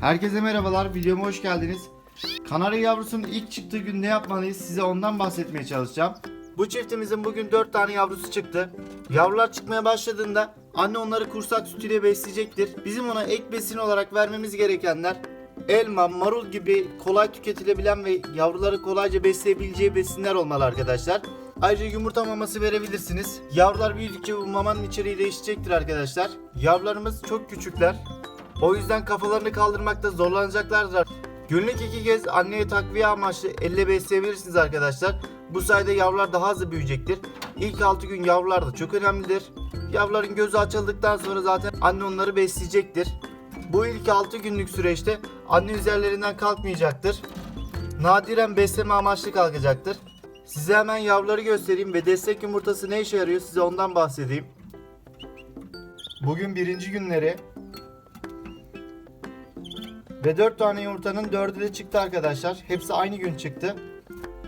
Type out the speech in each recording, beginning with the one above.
Herkese merhabalar, videoma hoş geldiniz. Kanarya yavrusunun ilk çıktığı gün ne yapmalıyız size ondan bahsetmeye çalışacağım. Bu çiftimizin bugün 4 tane yavrusu çıktı. Yavrular çıkmaya başladığında anne onları kursak sütüyle besleyecektir. Bizim ona ek besin olarak vermemiz gerekenler elma, marul gibi kolay tüketilebilen ve yavruları kolayca besleyebileceği besinler olmalı arkadaşlar. Ayrıca yumurta maması verebilirsiniz. Yavrular büyüdükçe bu mamanın içeriği değişecektir arkadaşlar. Yavrularımız çok küçükler. O yüzden kafalarını kaldırmakta zorlanacaklardır. Günlük iki kez anneye takviye amaçlı elle besleyebilirsiniz arkadaşlar. Bu sayede yavrular daha hızlı büyüyecektir. İlk 6 gün yavrular da çok önemlidir. Yavruların gözü açıldıktan sonra zaten anne onları besleyecektir. Bu ilk 6 günlük süreçte anne üzerlerinden kalkmayacaktır. Nadiren besleme amaçlı kalkacaktır. Size hemen yavruları göstereyim ve destek yumurtası ne işe yarıyor size ondan bahsedeyim. Bugün birinci günleri ve 4 tane yumurtanın 4'ü de çıktı arkadaşlar. Hepsi aynı gün çıktı.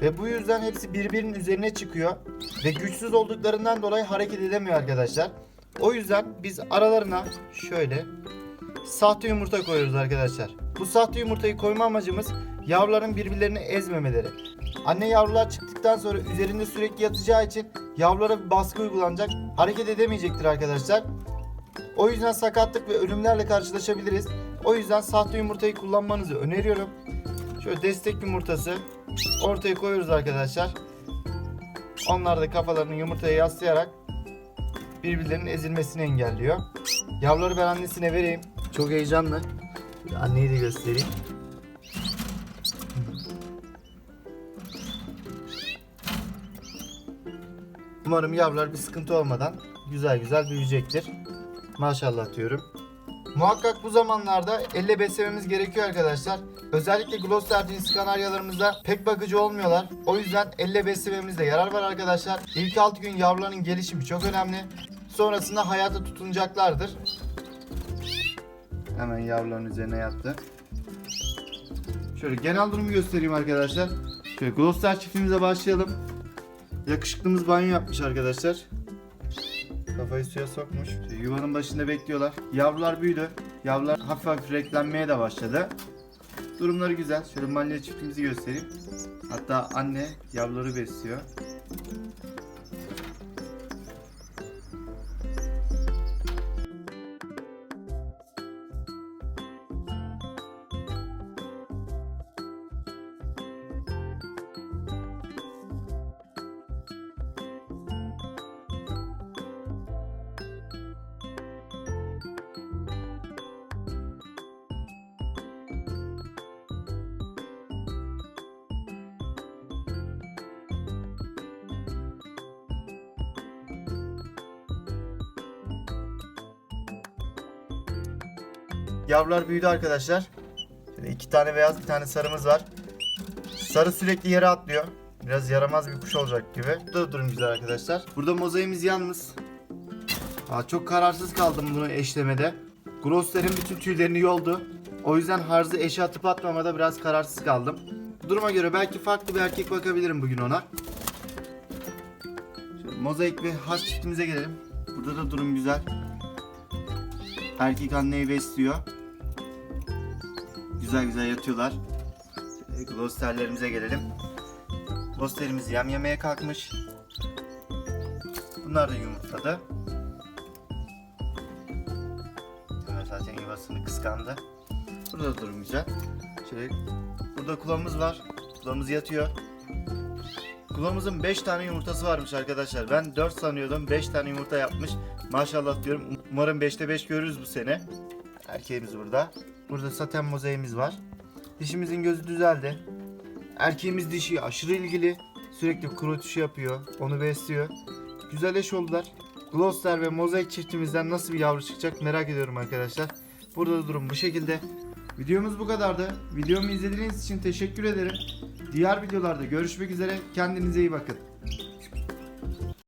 Ve bu yüzden hepsi birbirinin üzerine çıkıyor. Ve güçsüz olduklarından dolayı hareket edemiyor arkadaşlar. O yüzden biz aralarına şöyle sahte yumurta koyuyoruz arkadaşlar. Bu sahte yumurtayı koyma amacımız yavruların birbirlerini ezmemeleri. Anne yavrular çıktıktan sonra üzerinde sürekli yatacağı için yavrulara bir baskı uygulanacak. Hareket edemeyecektir arkadaşlar. O yüzden sakatlık ve ölümlerle karşılaşabiliriz. O yüzden sahte yumurtayı kullanmanızı öneriyorum. Şöyle destek yumurtası ortaya koyuyoruz arkadaşlar. Onlar da kafalarını yumurtaya yaslayarak birbirlerinin ezilmesini engelliyor. Yavruları ben annesine vereyim. Çok heyecanlı. Anneyi de göstereyim. Umarım yavrular bir sıkıntı olmadan güzel güzel büyüyecektir. Maşallah diyorum. Muhakkak bu zamanlarda elle beslememiz gerekiyor arkadaşlar. Özellikle Gloucester cinsi kanaryalarımızda pek bakıcı olmuyorlar. O yüzden elle beslememizde yarar var arkadaşlar. İlk 6 gün yavruların gelişimi çok önemli. Sonrasında hayata tutunacaklardır. Hemen yavruların üzerine yattı. Şöyle genel durumu göstereyim arkadaşlar. Şöyle Gloucester çiftimize başlayalım. Yakışıklımız banyo yapmış arkadaşlar. Kafayı suya sokmuş. İşte yuvanın başında bekliyorlar. Yavrular büyüdü. Yavrular hafif hafif renklenmeye de başladı. Durumları güzel. Şöyle malya çiftimizi göstereyim. Hatta anne yavruları besliyor. Yavrular büyüdü arkadaşlar. Şöyle iki tane beyaz bir tane sarımız var. Sarı sürekli yere atlıyor. Biraz yaramaz bir kuş olacak gibi. Burada durum güzel arkadaşlar. Burada mozaiğimiz yalnız. Aa, çok kararsız kaldım bunu eşlemede. Grosser'in bütün tüylerini yoldu. O yüzden harzı eşe atıp atmamada biraz kararsız kaldım. Duruma göre belki farklı bir erkek bakabilirim bugün ona. Şöyle mozaik ve has çiftimize gelelim. Burada da durum güzel. Erkek anneyi besliyor. Güzel güzel yatıyorlar. Şöyle Gloucester'lerimize gelelim. Gloucester'imiz yem yemeye kalkmış. Bunlar da yumurtladı. Ömer zaten yuvasını kıskandı. Burada da durum güzel. Şöyle burada kulağımız var. Kulağımız yatıyor. Kulağımızın 5 tane yumurtası varmış arkadaşlar. Ben 4 sanıyordum. 5 tane yumurta yapmış. Maşallah diyorum. Umarım 5'te 5 görürüz bu sene. Erkeğimiz burada. Burada saten mozaiğimiz var. Dişimizin gözü düzeldi. Erkeğimiz dişi aşırı ilgili. Sürekli kuru tuşu yapıyor. Onu besliyor. Güzel eş oldular. Gloucester ve mozaik çiftimizden nasıl bir yavru çıkacak merak ediyorum arkadaşlar. Burada da durum bu şekilde. Videomuz bu kadardı. Videomu izlediğiniz için teşekkür ederim. Diğer videolarda görüşmek üzere. Kendinize iyi bakın.